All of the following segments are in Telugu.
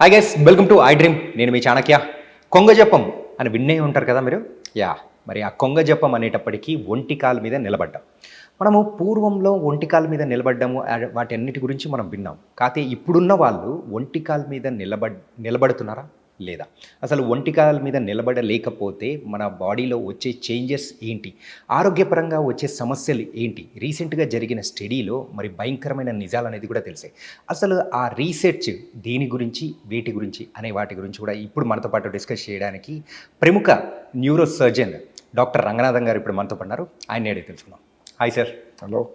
I guess welcome to iDream నేను మీ చాణక్య. కొంగ జపం అని విన్నే ఉంటారు కదా మీరు? యా మరి ఆ కొంగ జపం అనేటప్పటికీ ఒంటికాల మీద నిలబడ్డాం. మనము పూర్వంలో ఒంటికాల మీద నిలబడ్డాము వాటి అన్నిటి గురించి మనం విన్నాం. కాకపోతే ఇప్పుడున్న వాళ్ళు ఒంటికాల మీద నిలబడ్ నిలబడుతున్నారా? లేదా? అసలు ఒంటికాల మీద నిలబడలేకపోతే మన బాడీలో వచ్చే చేంజెస్ ఏంటి? ఆరోగ్యపరంగా వచ్చే సమస్యలు ఏంటి? రీసెంట్గా జరిగిన స్టడీలో మరి భయంకరమైన నిజాలు అనేది కూడా తెలిసాయి. అసలు ఆ రీసెర్చ్ దీని గురించి వీటి గురించి అనే వాటి గురించి కూడా ఇప్పుడు మనతో పాటు డిస్కస్ చేయడానికి ప్రముఖ న్యూరో సర్జన్ డాక్టర్ రంగనాథన్ గారు ఇప్పుడు మనతో పన్నారు ఆయన అడిగి తెలుసుకుందాం. Hi sir. హలో.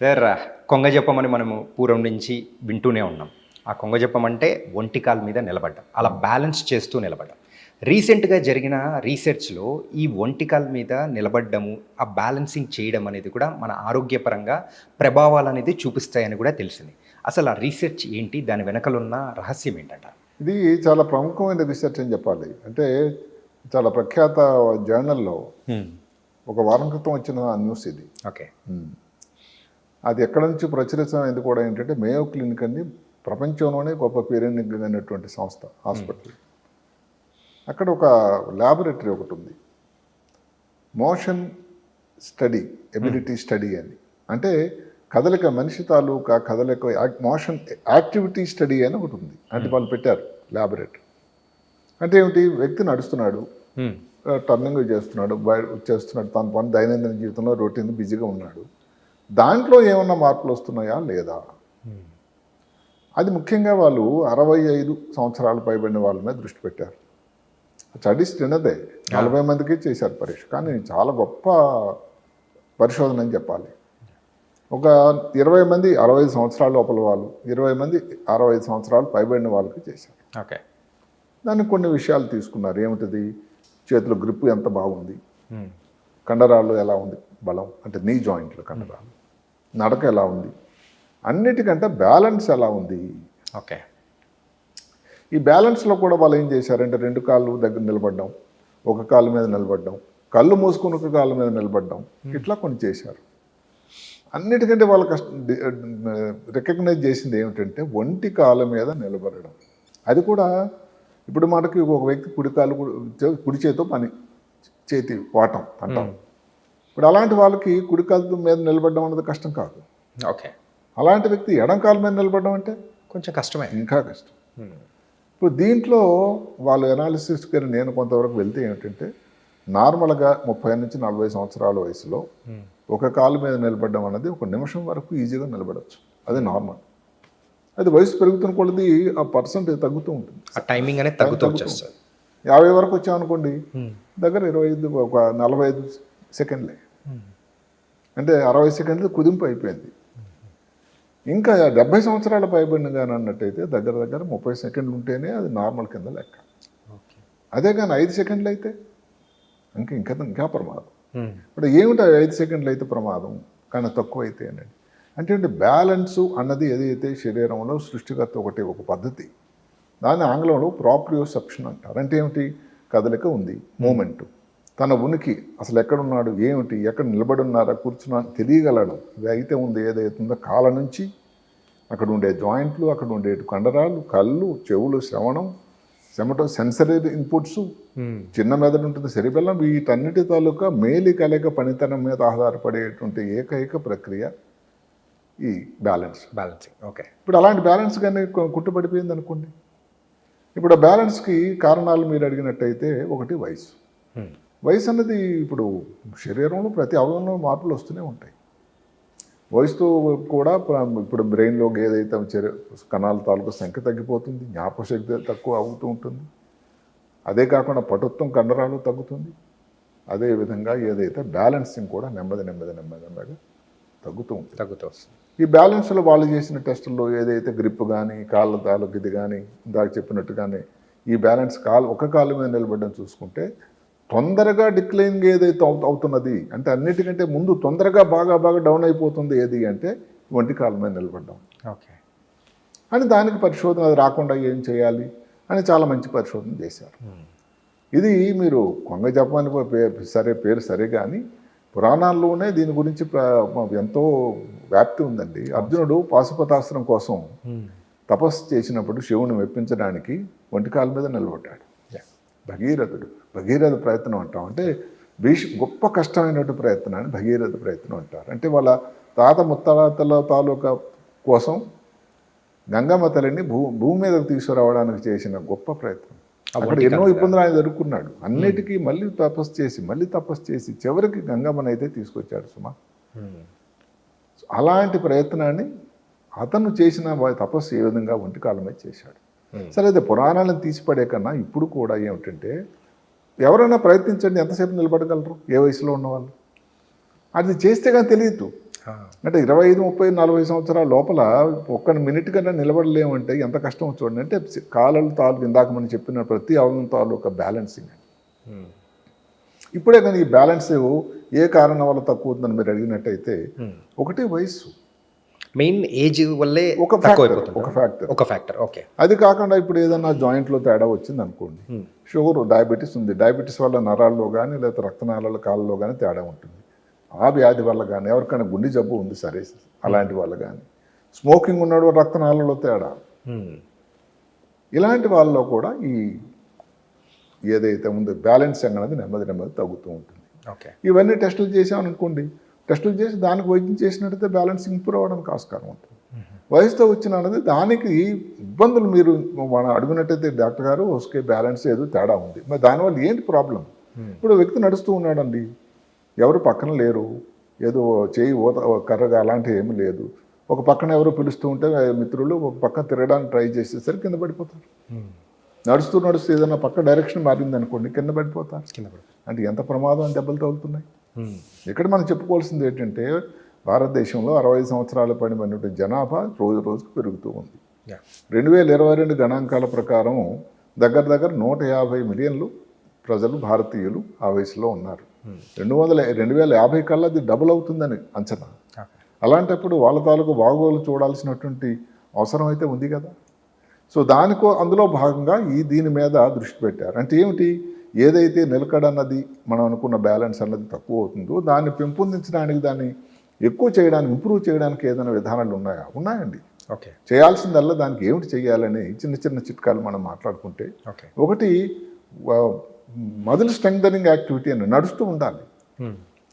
సార్ కొంగ చెప్పమని మనము పూర్వం నుంచి వింటూనే ఉన్నాం. ఆ కొంగ చెప్పం అంటే ఒంటికాల మీద నిలబడ్డం. అలా బ్యాలెన్స్ చేస్తూ నిలబడ్డం. రీసెంట్గా జరిగిన రీసెర్చ్లో ఈ ఒంటికాల మీద నిలబడ్డము ఆ బ్యాలెన్సింగ్ చేయడం అనేది కూడా మన ఆరోగ్యపరంగా ప్రభావాలు అనేది చూపిస్తాయని కూడా తెలిసింది. అసలు ఆ రీసెర్చ్ ఏంటి? దాని వెనకలున్న రహస్యం ఏంటంట? ఇది చాలా ప్రముఖమైన రీసెర్చ్ అని చెప్పాలి. అంటే చాలా ప్రఖ్యాత జర్నల్లో ఒక వారం క్రితం వచ్చిన న్యూస్ ఇది. ఓకే. అది ఎక్కడ నుంచి ప్రచురితమైంది కూడా ఏంటంటే మేయో క్లినిక్ అని ప్రపంచంలోనే గొప్ప పేరెన్నికైనటువంటి సంస్థ హాస్పిటల్. అక్కడ ఒక ల్యాబొరేటరీ ఒకటి ఉంది. మోషన్ స్టడీ ఎబిలిటీ స్టడీ అని. అంటే కదలిక మనిషి తాలూకా కదలిక మోషన్ యాక్టివిటీ స్టడీ అని ఒకటి ఉంది. అంటే వాళ్ళు పెట్టారు ల్యాబొరేటరీ అంటే ఏమిటి? వ్యక్తి నడుస్తున్నాడు టర్నింగ్ చేస్తున్నాడు బయ చేస్తున్నాడు తన పని దైనందిన జీవితంలో రొటీన్ బిజీగా ఉన్నాడు. దాంట్లో ఏమన్నా మార్పులు వస్తున్నాయా? లేదా? అది ముఖ్యంగా వాళ్ళు అరవై ఐదు సంవత్సరాలు పైబడిన వాళ్ళ మీద దృష్టి పెట్టారు. స్టడీస్ చిన్నదే నలభై మందికి చేశారు పరీక్ష. కానీ చాలా గొప్ప పరిశోధన అని చెప్పాలి. ఒక ఇరవై మంది అరవై సంవత్సరాల లోపల వాళ్ళు ఇరవై మంది అరవై ఐదు సంవత్సరాలు పైబడిన వాళ్ళకి చేశారు. ఓకే. దానికి కొన్ని విషయాలు తీసుకున్నారు. ఏమిటిది? చేతిలో గ్రిప్ ఎంత బాగుంది? కండరాలు ఎలా ఉంది? బలం. అంటే నీ జాయింట్లు కండరాలు. నడక ఎలా ఉంది? అన్నిటికంటే బ్యాలెన్స్ ఎలా ఉంది? ఓకే. ఈ బ్యాలెన్స్లో కూడా వాళ్ళు ఏం చేశారంటే రెండు కాళ్ళు దగ్గర నిలబడ్డం ఒక కాలు మీద నిలబడ్డం కళ్ళు మూసుకుని ఒక కాళ్ళ మీద నిలబడ్డం ఇట్లా కొన్ని చేశారు. అన్నిటికంటే వాళ్ళ కష్ట రికగ్నైజ్ చేసింది ఏమిటంటే ఒంటి కాళ్ళ మీద నిలబడడం. అది కూడా ఇప్పుడు మనకి ఒక వ్యక్తి కుడి కాలు కుడి చేతితో పని చేతి వాటం అంటాం ఇప్పుడు అలాంటి వాళ్ళకి కుడి కాలు మీద నిలబడడం అనేది కష్టం కాదు. ఓకే. అలాంటి వ్యక్తి ఎడం కాలు మీద నిలబడడం అంటే? కొంచెం కష్టమే. ఇంకా కష్టం. ఇప్పుడు దీంట్లో వాళ్ళు ఎనాలిసిస్కి నేను కొంతవరకు వెళ్తే ఏమిటంటే నార్మల్గా ముప్పై నుంచి నలభై సంవత్సరాల వయసులో ఒక కాలు మీద నిలబడడం అనేది ఒక నిమిషం వరకు ఈజీగా నిలబడవచ్చు అది నార్మల్. అది వయసు పెరుగుతున్న కొలది ఆ పర్సెంటేజ్ తగ్గుతూ ఉంటుంది. ఆ టైమింగ్ అనేది తగ్గుతూ వచ్చేస్తుంది. యాభై వరకు వచ్చామనుకోండి దగ్గర ఇరవై ఐదు ఒక నలభై ఐదు సెకండ్లే. అంటే అరవై సెకండ్లు కుదింపు అయిపోయింది. ఇంకా డెబ్బై సంవత్సరాల పైబడిన కానీ అన్నట్టయితే దగ్గర దగ్గర ముప్పై సెకండ్లు ఉంటేనే అది నార్మల్ కింద లెక్క. అదే కానీ ఐదు సెకండ్లు అయితే ఇంకా ఇంకా ఇంకా ప్రమాదం. ఇప్పుడు ఏమిటి ఐదు సెకండ్లు అయితే ప్రమాదం? కానీ తక్కువ అయితే అనేది అంటే ఏంటి బ్యాలెన్సు అన్నది ఏదైతే శరీరంలో సృష్టికర్త ఒకటి ఒక పద్ధతి దాన్ని ఆంగ్లంలో ప్రాప్రియోసెప్షన్ అంటారు. అంటే ఏమిటి? కదలిక ఉంది మూమెంట్. తన ఉనికి అసలు ఎక్కడున్నాడు ఏమిటి ఎక్కడ నిలబడి ఉన్నారా కూర్చున్నా తెలియగలడం. ఇది అయితే ఉంది ఏదైతే ఉందో కాళ్ళ నుంచి. అక్కడ ఉండే జాయింట్లు అక్కడ ఉండే కండరాలు కళ్ళు చెవులు శ్రవణం చెమట సెన్సరీ ఇన్పుట్స్ చిన్న మెదడు ఉంటుంది సెరిబెల్లం వీటన్నిటి తాలూకా మేలి కలయిక పనితనం మీద ఆధారపడేటువంటి ఏకైక ప్రక్రియ ఈ బ్యాలెన్స్. బ్యాలెన్సింగ్ ఓకే ఇప్పుడు అలాంటి బ్యాలెన్స్ కానీ కు- కుట్టుపడిపోయింది అనుకోండి ఇప్పుడు ఆ బ్యాలెన్స్కి కారణాలు మీరు అడిగినట్టయితే ఒకటి వయసు. వయసు అన్నది ఇప్పుడు శరీరంలో ప్రతి అవయవంలో మార్పులు వస్తూనే ఉంటాయి. వయసుతో కూడా ఇప్పుడు బ్రెయిన్లో ఏదైతే చర్య కణాల తాలూకు సంఖ్య తగ్గిపోతుంది జ్ఞాపకశక్తి తక్కువ అవుతూ ఉంటుంది. అదే కాకుండా పటుత్వం కండరాలు తగ్గుతుంది. అదే విధంగా ఏదైతే బ్యాలెన్సింగ్ కూడా నెమ్మది నెమ్మది నెమ్మది నెమ్మదిగా తగ్గుతూ ఉంటుంది. తగ్గుతూ వస్తుంది. ఈ బ్యాలెన్స్లో వాళ్ళు చేసిన టెస్టుల్లో ఏదైతే గ్రిప్ కానీ కాళ్ళ తాలూకు ఇది కానీ ఇందాక చెప్పినట్టుగానే ఈ బ్యాలెన్స్ కాలు ఒక కాలు మీద నిలబడడం చూసుకుంటే తొందరగా డిక్లైన్ ఏదైతే అవు- అవుతున్నది అంటే అన్నిటికంటే ముందు తొందరగా బాగా బాగా డౌన్ అయిపోతుంది ఏది అంటే ఒంటి కాలు మీద నిలబడడం. ఓకే. అని దానికి పరిశోధన అది రాకుండా ఏం చేయాలి అని చాలా మంచి పరిశోధన చేశారు. ఇది మీరు కొంగ జపమని పేరు సరే పేరు సరే కానీ పురాణాల్లోనే దీని గురించి ఎంతో వ్యాప్తి ఉందండి. అర్జునుడు పాశుపతాస్త్రం కోసం తపస్సు చేసినప్పుడు శివుని మెప్పించడానికి ఒంటికాల మీద నిలబడ్డాడు. భగీరథుడు. భగీరథ ప్రయత్నం అంటాం. అంటే భీష్ గొప్ప కష్టమైనటువంటి ప్రయత్నాన్ని భగీరథ ప్రయత్నం అంటారు. అంటే వాళ్ళ తాత ముత్తాతల తాలూకా కోసం గంగమ్మ తల్లిని భూ భూమి మీదకు తీసుకురావడానికి చేసిన గొప్ప ప్రయత్నం. అక్కడ ఎన్నో ఇబ్బందులు ఆయన ఎదుర్కొన్నాడు. అన్నిటికీ మళ్ళీ తపస్సు చేసి మళ్ళీ తపస్సు చేసి చివరికి గంగమ్మని అయితే తీసుకొచ్చాడు సుమా. అలాంటి ప్రయత్నాన్ని అతను చేసిన తపస్సు ఏ విధంగా ఒంటి కాలం మీద చేశాడు. సరే అదే పురాణాలను తీసిపడే కన్నా ఇప్పుడు కూడా ఏమిటంటే ఎవరైనా ప్రయత్నించండి ఎంతసేపు నిలబడగలరు? ఏ వయసులో ఉన్నవాళ్ళు? అది చేస్తే కానీ తెలియదు. అంటే ఇరవై ఐదు ముప్పై నలభై సంవత్సరాల లోపల ఒక్క మినిట్ కన్నా నిలబడలేమంటే ఎంత కష్టం చూడండి. అంటే కాలాలు తాలూకు ఇందాక మనం చెప్పిన ప్రతి అవయం తాలూకా బ్యాలెన్సింగ్. ఇప్పుడే కానీ ఈ బ్యాలెన్స్ ఏ కారణం వల్ల తక్కువ అవుతుందని మీరు అడిగినట్టయితే ఒకటి వయస్సు. మెయిన్ ఏజ్ వల్లే ఒక ఒక ఫ్యాక్టర్ ఒక ఫ్యాక్టర్ ఓకే అది కాకుండా ఇప్పుడు ఏదైనా జాయింట్లో తేడా వచ్చింది అనుకోండి షుగర్ డయాబెటీస్ ఉంది. డయాబెటీస్ వల్ల నరాల్లో కానీ లేదా రక్తనాళాల కాళ్ళలో కానీ తేడా ఉంటుంది. ఆ వ్యాధి వల్ల కానీ ఎవరికైనా గుండె జబ్బు ఉంది సరే అలాంటి వల్ల కానీ స్మోకింగ్ ఉన్నాడు రక్తనాళాలలో తేడా. ఇలాంటి వాళ్ళలో కూడా ఈ ఏదైతే ఉందో బ్యాలెన్సింగ్ అనేది నెమ్మది నెమ్మది తగ్గుతూ ఉంటుంది. ఓకే ఇవన్నీ టెస్టులు చేసామనుకోండి టెస్టులు చేసి దానికి వైద్యం చేసినట్టయితే బ్యాలెన్స్ ఇంప్రూవ్ అవ్వడానికి ఆస్కారం ఉంటుంది. వయసుతో వచ్చిన అనేది దానికి ఇబ్బందులు మీరు మన అడిగినట్టయితే డాక్టర్ గారు ఓకే బ్యాలెన్స్ ఏదో తేడా ఉంది. మరి దానివల్ల ఏంటి ప్రాబ్లం? ఇప్పుడు వ్యక్తి నడుస్తూ ఉన్నాడండి. ఎవరు పక్కన లేరు. ఏదో చేయి ఊత కర్రగా అలాంటివి ఏమీ లేదు. ఒక పక్కన ఎవరో పిలుస్తూ ఉంటే మిత్రులు ఒక పక్కన తిరగడానికి ట్రై చేసేసరికి కింద పడిపోతారు. నడుస్తూ నడుస్తూ ఏదైనా పక్క డైరెక్షన్ మారింది అనుకోండి కింద పడిపోతారు. కింద అంటే ఎంత ప్రమాదం దెబ్బలు తగులుతున్నాయి? ఇక్కడ మనం చెప్పుకోవాల్సింది ఏంటంటే భారతదేశంలో అరవై సంవత్సరాల పడినటువంటి జనాభా రోజు రోజుకు పెరుగుతూ ఉంది. రెండు వేల ఇరవై రెండు గణాంకాల ప్రకారం దగ్గర దగ్గర నూట యాభై మిలియన్లు ప్రజలు భారతీయులు ఆ వయసులో ఉన్నారు రెండు వందల రెండు వేల యాభై కల్లా అది డబుల్ అవుతుందని అంచనా. అలాంటప్పుడు వాళ్ళ తాలూకు బాగోలు చూడాల్సినటువంటి అవసరం అయితే ఉంది కదా. సో దానికో అందులో భాగంగా ఈ దీని మీద దృష్టి పెట్టారు. అంటే ఏమిటి? ఏదైతే నిలకడ అన్నది మనం అనుకున్న బ్యాలెన్స్ అన్నది తక్కువ అవుతుందో దాన్ని పెంపొందించడానికి దాన్ని ఎక్కువ చేయడానికి ఇంప్రూవ్ చేయడానికి ఏదైనా విధానాలు ఉన్నాయా? ఉన్నాయండి. ఓకే. చేయాల్సిందల్లా దానికి ఏమిటి చేయాలని చిన్న చిన్న చిట్కాలు మనం మాట్లాడుకుంటే ఓకే. ఒకటి మదిల్ స్ట్రెంగ్దనింగ్ యాక్టివిటీ అని నడుస్తూ ఉండాలి.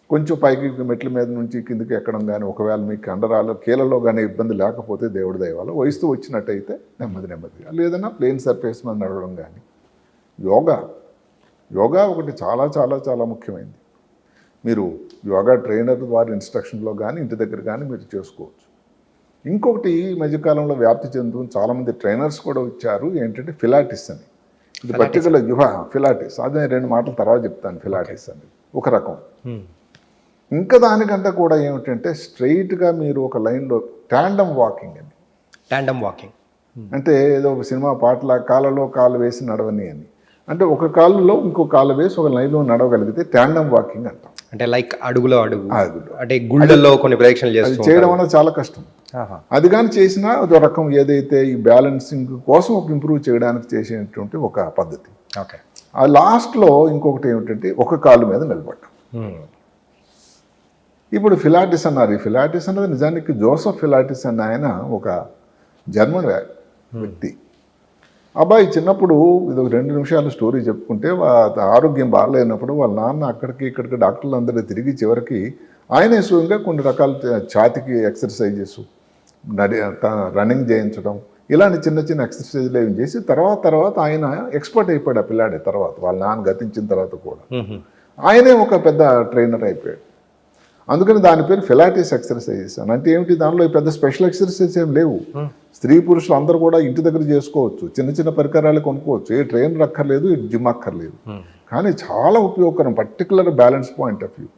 కొంచెం పైకి మెట్ల మీద నుంచి కిందకి ఎక్కడం కానీ ఒకవేళ మీకు కండరాలు కీళ్ళలో కానీ ఇబ్బంది లేకపోతే దేవుడి దయవాల వయసుతో వచ్చినట్టయితే నెమ్మది నెమ్మదిగా. లేదన్నా ప్లేన్ సర్ఫేస్ మీద నడవడం కానీ యోగా యోగా ఒకటి చాలా చాలా చాలా ముఖ్యమైనది మీరు యోగా ట్రైనర్ వారి ఇన్స్ట్రక్షన్లో కానీ ఇంటి దగ్గర కానీ మీరు చేసుకోవచ్చు. ఇంకొకటి ఈ మధ్యకాలంలో వ్యాప్తి చెందుతున్న చాలామంది ట్రైనర్స్ కూడా వచ్చారు. ఏంటంటే ఫిలాటిస్ అని. ఇది పర్టికులర్ యువ ఫిలాటిస్. అదే రెండు మాటల తర్వాత చెప్తాను ఫిలాటిస్ అని. ఒక రకం. ఇంకా దానికంటే కూడా ఏమిటంటే స్ట్రైట్గా మీరు ఒక లైన్లో ట్యాండమ్ వాకింగ్ అని. Tandem walking. అంటే ఏదో ఒక సినిమా పాటల కాళ్ళలో కాలు వేసి నడవని అని. అంటే ఒక కాలులో ఇంకో కాలు వేసి ఒక లైన్లో నడవగలిగితే ట్యాండమ్ వాకింగ్ అంటాం. అంటే లైక్ అడుగులో అడుగు. అడుగులో. అంటే గుళ్ళల్లో కొన్ని ప్రదక్షిణలు అది చేస్తూ చేయడం అనేది చాలా కష్టం. అది కానీ చేసినా అదో రకం ఏదైతే ఈ బ్యాలెన్సింగ్ కోసం ఒక ఇంప్రూవ్ చేయడానికి చేసేటువంటి ఒక పద్ధతి. ఓకే. ఆ లాస్ట్లో ఇంకొకటి ఏమిటంటే ఒక కాలు మీద నిలబడటం ఇప్పుడు ఫిలాటిస్ అన్నారు. ఈ ఫిలాటిస్ అన్నది నిజానికి జోసఫ్ ఫిలాటిస్ అన్న ఆయన ఒక జర్మన్ వ్యా- వ్యక్తి అబ్బాయి చిన్నప్పుడు ఇది ఒక రెండు నిమిషాలు స్టోరీ చెప్పుకుంటే వా- ఆరోగ్యం బాగాలేనప్పుడు వాళ్ళ నాన్న అక్కడికి ఇక్కడికి డాక్టర్లు అందరూ తిరిగి చివరికి ఆయనే స్వయంగా కొన్ని రకాల ఛాతికి ఎక్సర్సైజెస్ నడి రన్నింగ్ చేయించడం ఇలాంటి చిన్న చిన్న ఎక్సర్సైజ్లు ఏం చేసి తర్వాత తర్వాత ఆయన ఎక్స్పర్ట్ అయిపోయాడు ఆ పిల్లాడే తర్వాత వాళ్ళ నాన్న గతించిన తర్వాత కూడా. ఆయనే ఒక పెద్ద ట్రైనర్ అయిపోయాడు. అందుకని దాని పేరు ఫిలాటిస్ ఎక్సర్సైజెస్ అని అంటే ఏమిటి? దానిలో పెద్ద స్పెషల్ ఎక్సర్సైజ్ ఏం లేవు. స్త్రీ పురుషులు అందరూ కూడా ఇంటి దగ్గర చేసుకోవచ్చు. చిన్న చిన్న పరికరాలు కొనుక్కోవచ్చు. ఏ ట్రైనర్ అక్కర్లేదు ఏ జిమ్ అక్కర్లేదు. కానీ చాలా ఉపయోగకరం particular balance point of view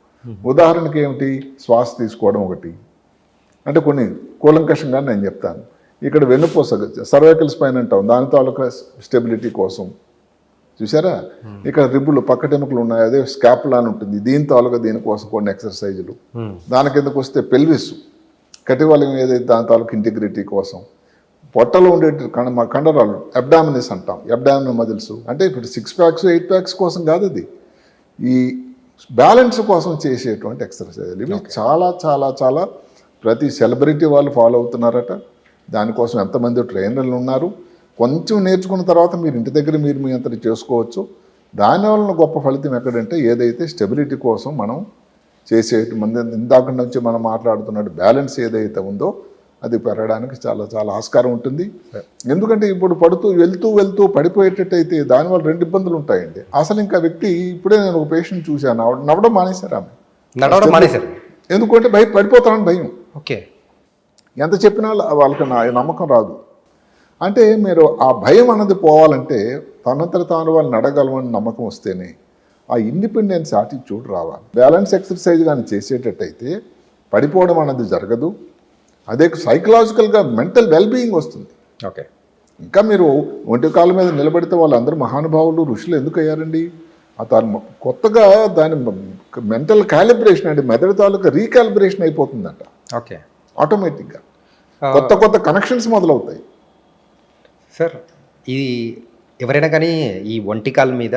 ఉదాహరణకి ఏమిటి? శ్వాస తీసుకోవడం ఒకటి. అంటే కొన్ని కూలంకషంగా నేను చెప్తాను. ఇక్కడ వెన్నుపూస సర్వైకల్ స్పైన్ అంటాం. దాని తాలూకా స్టెబిలిటీ కోసం. చూసారా ఇక్కడ రిబ్బులు పక్కటెముకలు ఉన్నాయి అదే స్కాపులా అని ఉంటుంది. దీని తాలూకా దీనికోసం కొన్ని ఎక్సర్సైజులు. దాని కిందకు వస్తే పెల్విస్. కటివలం ఏదైతే దాని తాలూకా ఇంటిగ్రిటీ కోసం. పొట్టలో ఉండే కండ మా కండరాలు అబ్డామినిస్ అంటాం. అబ్డామిన్ మజిల్స్ అంటే ఇప్పుడు సిక్స్ ప్యాక్స్ ఎయిట్ ప్యాక్స్ కోసం కాదు అది. ఈ బ్యాలెన్స్ కోసం చేసేటువంటి ఎక్సర్సైజులు ఇవి చాలా చాలా చాలా ప్రతి సెలబ్రిటీ వాళ్ళు ఫాలో అవుతున్నారట. దానికోసం ఎంతమంది ట్రైనర్లు ఉన్నారు. కొంచెం నేర్చుకున్న తర్వాత మీరు ఇంటి దగ్గర మీరు మీ అంతటి చేసుకోవచ్చు. దానివల్ల గొప్ప ఫలితం ఎక్కడంటే ఏదైతే స్టెబిలిటీ కోసం మనం చేసే మంది ఇందాక నుంచి మనం మాట్లాడుతున్నట్టు బ్యాలెన్స్ ఏదైతే ఉందో అది పెరగడానికి చాలా చాలా ఆస్కారం ఉంటుంది. ఎందుకంటే ఇప్పుడు పడుతూ వెళ్తూ వెళ్తూ పడిపోయేటట్టయితే దానివల్ల రెండు ఇబ్బందులు ఉంటాయండి. అసలు ఇంకా వ్యక్తి ఇప్పుడే నేను ఒక పేషెంట్ చూశాను. నవ్వడం మానేశారు ఆమె? నడవడం మానేశారు. ఎందుకంటే భయ పడిపోతానని భయం. ఓకే. ఎంత చెప్పినా వాళ్ళకి నా నమ్మకం రాదు. అంటే మీరు ఆ భయం అన్నది పోవాలంటే తనంతట తాను వాళ్ళు నడగలమని నమ్మకం వస్తేనే ఆ ఇండిపెండెన్స్ యాటిట్యూడ్ రావాలి. బ్యాలెన్స్ ఎక్సర్సైజ్ కానీ చేసేటట్టయితే పడిపోవడం అన్నది జరగదు. అదే సైకలాజికల్గా మెంటల్ వెల్బీయింగ్ వస్తుంది. ఓకే. ఇంకా మీరు ఒంటి కాళ్ళ మీద నిలబడితే వాళ్ళందరూ మహానుభావులు ఋషులు ఎందుకు అయ్యారండి తాను కొత్తగా దాని మెంటల్ క్యాలిబ్రేషన్ అంటే మెదడు తాలూకా రీకాలిబ్రేషన్ అయిపోతుందంట. ఓకే. ఆటోమేటిక్గా కొత్త కొత్త కనెక్షన్స్ మొదలవుతాయి. సార్ ఇది ఎవరైనా కానీ ఈ ఒంటికాల మీద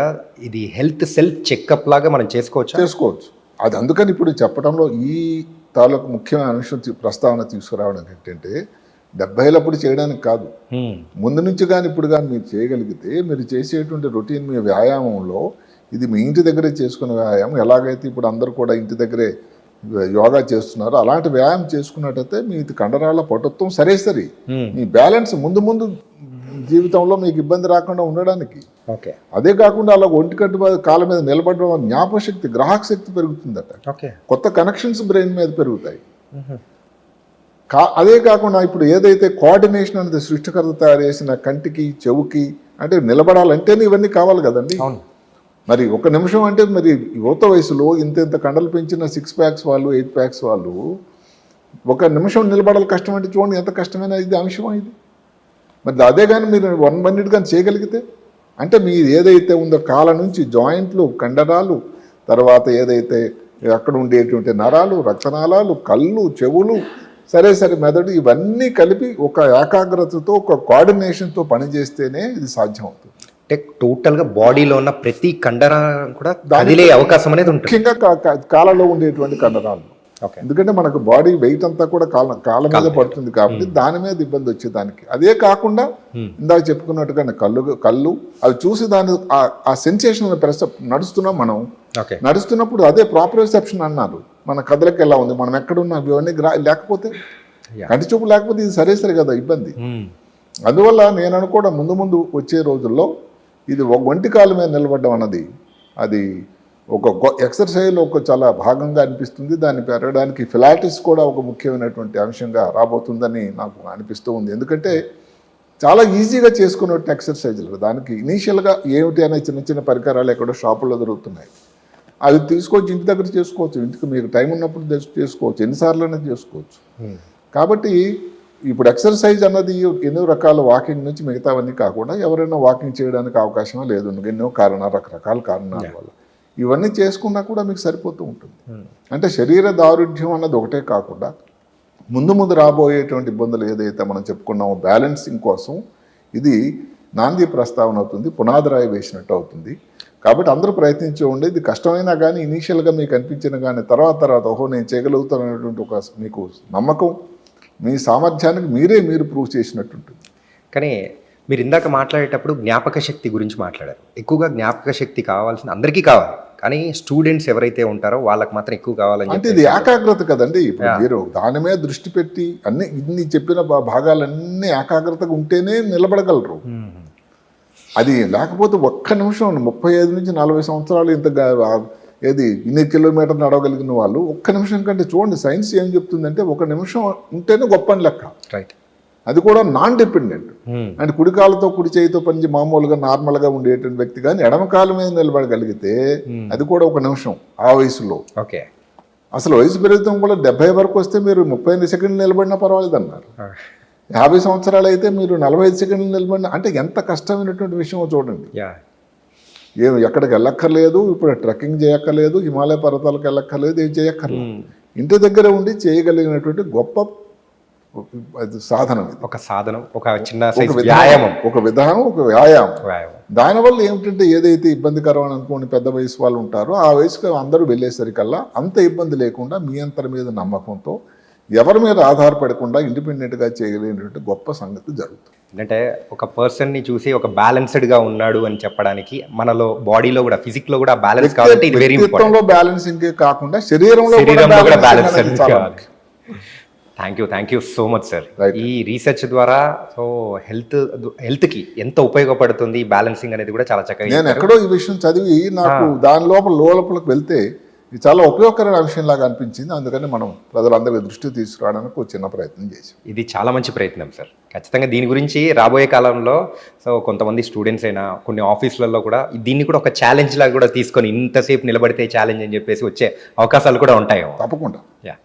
ఇది హెల్త్ సెల్ఫ్ చెకప్ లాగా మనం చేసుకోవచ్చా? చేసుకోవచ్చు. అది అందుకని ఇప్పుడు చెప్పడంలో ఈ తాలూకు ముఖ్యమైన అంశం ప్రస్తావన తీసుకురావడం ఏంటంటే డెబ్బైలప్పుడు చేయడానికి కాదు. ముందు నుంచి కానీ ఇప్పుడు కానీ మీరు చేయగలిగితే మీరు చేసేటువంటి రొటీన్ మీ వ్యాయామంలో ఇది మీ ఇంటి దగ్గరే చేసుకునే వ్యాయామం. ఎలాగైతే ఇప్పుడు అందరూ కూడా ఇంటి దగ్గరే యోగా చేస్తున్నారో అలాంటి వ్యాయామం చేసుకున్నట్టయితే మీ కండరాల పటుత్వం సరే సరి. మీ బ్యాలెన్స్ ముందు ముందు జీవితంలో మీకు ఇబ్బంది రాకుండా ఉండడానికి. ఓకే. అదే కాకుండా అలా ఒంటికట్టు మీద కాళ్ళ మీద నిలబడడం వల్ల జ్ఞాపశక్తి గ్రాహక శక్తి పెరుగుతుందట. ఓకే. కొత్త కనెక్షన్స్ బ్రెయిన్ మీద పెరుగుతాయి. కా అదే కాకుండా ఇప్పుడు ఏదైతే కోఆర్డినేషన్ అనేది సృష్టికర్త తయారు చేసిన కంటికి చెవుకి అంటే నిలబడాలంటేనే ఇవన్నీ కావాలి కదండి. మరి ఒక నిమిషం అంటే మరి యువత వయసులో ఇంత ఇంత కండలు పెంచిన సిక్స్ ప్యాక్స్ వాళ్ళు ఎయిట్ ప్యాక్స్ వాళ్ళు ఒక నిమిషం నిలబడాలి కష్టం అంటే చూడండి ఎంత కష్టమైన ఇది అంశం ఇది. మరి అదే కానీ మీరు వన్ మినిట్ కానీ చేయగలిగితే? అంటే మీ ఏదైతే ఉందో కాల నుంచి జాయింట్లు కండరాలు తర్వాత ఏదైతే అక్కడ ఉండేటువంటి నరాలు రక్తనాళాలు కళ్ళు చెవులు సరే సరే మెదడు ఇవన్నీ కలిపి ఒక ఏకాగ్రతతో ఒక కోఆర్డినేషన్తో పనిచేస్తేనే ఇది సాధ్యం అవుతుంది అంటే టోటల్గా బాడీలో ఉన్న ప్రతి కండరం కూడా కదిలే అవకాశం అనేది ఉంటుంది. ముఖ్యంగా కా- కా- కాళ్ళలో ఉండేటువంటి కండరాలు. ఎందుకంటే మనకు బాడీ వెయిట్ అంతా కూడా కాళ్ళ కాళ్ళ మీద పడుతుంది కాబట్టి దాని మీద ఇబ్బంది వచ్చేదానికి. అదే కాకుండా. ఇందాక చెప్పుకున్నట్టుగా కళ్ళు కళ్ళు అవి చూసి దాని ఆ- సెన్సేషన్ పెరస నడుస్తున్నాం మనం. ఓకే. నడుస్తున్నప్పుడు అదే ప్రాపర్ రిసెప్షన్ అన్నారు. మన కథలకి ఎలా ఉంది? మనం ఎక్కడున్నా? ఇవన్నీ లేకపోతే. కంటి చూపు లేకపోతే ఇది సరే సరే కదా ఇబ్బంది. అందువల్ల నేను అనుకోవడం ముందు ముందు వచ్చే రోజుల్లో ఇది ఒంటి కాలు మీద నిలబడడం అన్నది అది ఒక ఎక్సర్సైజ్లో ఒక చాలా భాగంగా అనిపిస్తుంది. దాన్ని పెరగడానికి ఫిలాటిస్ కూడా ఒక ముఖ్యమైనటువంటి అంశంగా రాబోతుందని నాకు అనిపిస్తూ ఉంది. ఎందుకంటే చాలా ఈజీగా చేసుకున్నట్టు ఎక్సర్సైజులు దానికి ఇనీషియల్గా ఏమిటి అనే చిన్న చిన్న పరికరాలు ఎక్కడో షాపుల్లో దొరుకుతున్నాయి. అవి తీసుకొచ్చి ఇంటి దగ్గర చేసుకోవచ్చు. ఇంటికి మీకు టైం ఉన్నప్పుడు చేసుకోవచ్చు. ఎన్నిసార్లు చేసుకోవచ్చు. కాబట్టి ఇప్పుడు ఎక్సర్సైజ్ అన్నది ఎన్నో రకాల వాకింగ్ నుంచి మిగతావన్నీ కాకుండా ఎవరైనా వాకింగ్ చేయడానికి అవకాశం లేదు. ఎన్నో కారణాలు రకరకాల కారణాల వల్ల. ఇవన్నీ చేసుకున్నా కూడా మీకు సరిపోతూ ఉంటుంది. మ్మ్. అంటే శరీర దారుఢ్యం అన్నది ఒకటే కాకుండా ముందు ముందు రాబోయేటువంటి ఇబ్బందులు ఏదైతే మనం చెప్పుకున్నామో బ్యాలెన్సింగ్ కోసం ఇది నాంది ప్రస్తావన అవుతుంది పునాదిరాయి వేసినట్టు అవుతుంది. కాబట్టి అందరూ ప్రయత్నించి ఉండే ఇది కష్టమైనా కానీ ఇనీషియల్గా మీకు అనిపించిన కానీ తర్వాత తర్వాత ఓహో నేను చేయగలుగుతాను అనేటువంటి ఒక మీకు నమ్మకం మీ సామర్థ్యానికి మీరే మీరు ప్రూవ్ చేసినట్టు ఉంటుంది. కానీ మీరు ఇందాక మాట్లాడేటప్పుడు జ్ఞాపక శక్తి గురించి మాట్లాడారు. ఎక్కువగా జ్ఞాపక శక్తి కావాల్సిన అందరికీ కావాలి. కానీ స్టూడెంట్స్ ఎవరైతే ఉంటారో వాళ్ళకి మాత్రం ఎక్కువ కావాలని అంటే ఇది ఏకాగ్రత కదండి. ఇప్పుడు మీరు దాని మీద దృష్టి పెట్టి అన్ని ఇన్ని చెప్పిన భాగాలన్నీ ఏకాగ్రతగా ఉంటేనే నిలబడగలరు. మ్మ్. అది లేకపోతే ఒక్క నిమిషం ముప్పై ఐదు నుంచి నలభై సంవత్సరాలు ఇంత ఏది ఇన్ని కిలోమీటర్ నడవగలిగిన వాళ్ళు ఒక్క నిమిషం కంటే చూడండి సైన్స్ ఏం చెప్తుందంటే ఒక నిమిషం ఉంటేనే గొప్ప అని లెక్క. రైట్ అది కూడా నాన్ డిపెండెంట్ మ్మ్. అంటే కుడి కాలుతో కుడి చేయితో పనిచి మామూలుగా నార్మల్గా ఉండేటువంటి వ్యక్తి కానీ ఎడమ కాలు మీద నిలబడగలిగితే అది కూడా ఒక నిమిషం ఆ వయసులో. ఓకే. అసలు వయసు పెరుగుతాం కూడా డెబ్బై వరకు వస్తే మీరు ముప్పై ఎనిమిది సెకండ్లు నిలబడినా పర్వాలేదు అన్నారు. యాభై సంవత్సరాలు అయితే మీరు నలభై ఐదు సెకండ్లు నిలబడిన అంటే ఎంత కష్టమైనటువంటి విషయం చూడండి. ఏం ఎక్కడికి వెళ్ళక్కర్లేదు ఇప్పుడు ట్రెక్కింగ్ చేయక్కర్లేదు హిమాలయ పర్వతాలకు వెళ్ళక్కర్లేదు ఏం చేయక్కర్లేదు. మ్మ్. ఇంటి దగ్గర ఉండి చేయగలిగినటువంటి గొప్ప సాధనం ఒక సాధనం ఒక చిన్న వ్యాయామం. ఒక విధానం ఒక వ్యాయామం. దానివల్ల ఏమిటంటే ఏదైతే ఇబ్బందికరం అని అనుకోని పెద్ద వయసు వాళ్ళు ఉంటారో ఆ వయసుకు అందరూ వెళ్ళేసరికల్లా అంత ఇబ్బంది లేకుండా మీ అంతర మీద నమ్మకంతో ఎవరి మీద ఆధారపడకుండా ఇండిపెండెంట్గా చేయగలిగినటువంటి గొప్ప సంగతి జరుగుతుంది. అంటే ఒక పర్సన్ని చూసి ఒక బ్యాలెన్స్డ్గా ఉన్నాడు అని చెప్పడానికి మనలో బాడీలో కూడా ఫిజిక్లో కూడా బ్యాలెన్స్ కావాలంటే ఇది వెరీ ఇంపార్టెంట్ వ్యక్తిత్వంలో బ్యాలెన్సింగ్ కాకుండా శరీరంలో కూడా బ్యాలెన్స్ చాలా thank you thank you so much sir. ఈ రీసెర్చ్ ద్వారా సో హెల్త్ హెల్త్కి ఎంత ఉపయోగపడుతుంది బ్యాలెన్సింగ్ అనేది కూడా చాలా చక్కగా నేను. ఎక్కడో ఈ విషయం చదివి నాకు దాని లోపల లోపలికి వెళ్తే ఇది చాలా ఉపయోగకరమైన విషయంలాగా అనిపించింది. అందుకని మనం ప్రజలందరికీ దృష్టి తీసుకురావడానికి ఒక చిన్న ప్రయత్నం చేశాం. ఇది చాలా మంచి ప్రయత్నం సార్ ఖచ్చితంగా దీని గురించి రాబోయే కాలంలో సో కొంతమంది స్టూడెంట్స్ అయినా కొన్ని ఆఫీసులలో కూడా దీన్ని కూడా ఒక ఛాలెంజ్ లాగా కూడా తీసుకొని ఇంతసేపు నిలబడితే ఛాలెంజ్ అని చెప్పేసి వచ్చే అవకాశాలు కూడా ఉంటాయేమో. తప్పకుండా. Yeah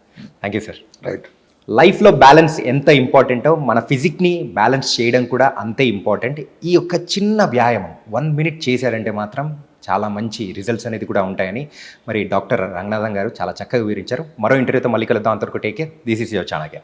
thank you sir right లైఫ్లో బ్యాలెన్స్ ఎంత ఇంపార్టెంటో మన ఫిజిక్ని బ్యాలెన్స్ చేయడం కూడా అంతే ఇంపార్టెంట్. ఈ యొక్క చిన్న వ్యాయామం వన్ మినిట్ చేశారంటే మాత్రం చాలా మంచి రిజల్ట్స్ అనేది కూడా ఉంటాయని మరి డాక్టర్ రంగనాథం గారు చాలా చక్కగా వివరించారు. మరో ఇంటర్వ్యూతో మళ్ళీ కలుద్దాం. అంతవరకు take care. This is your Chanakya.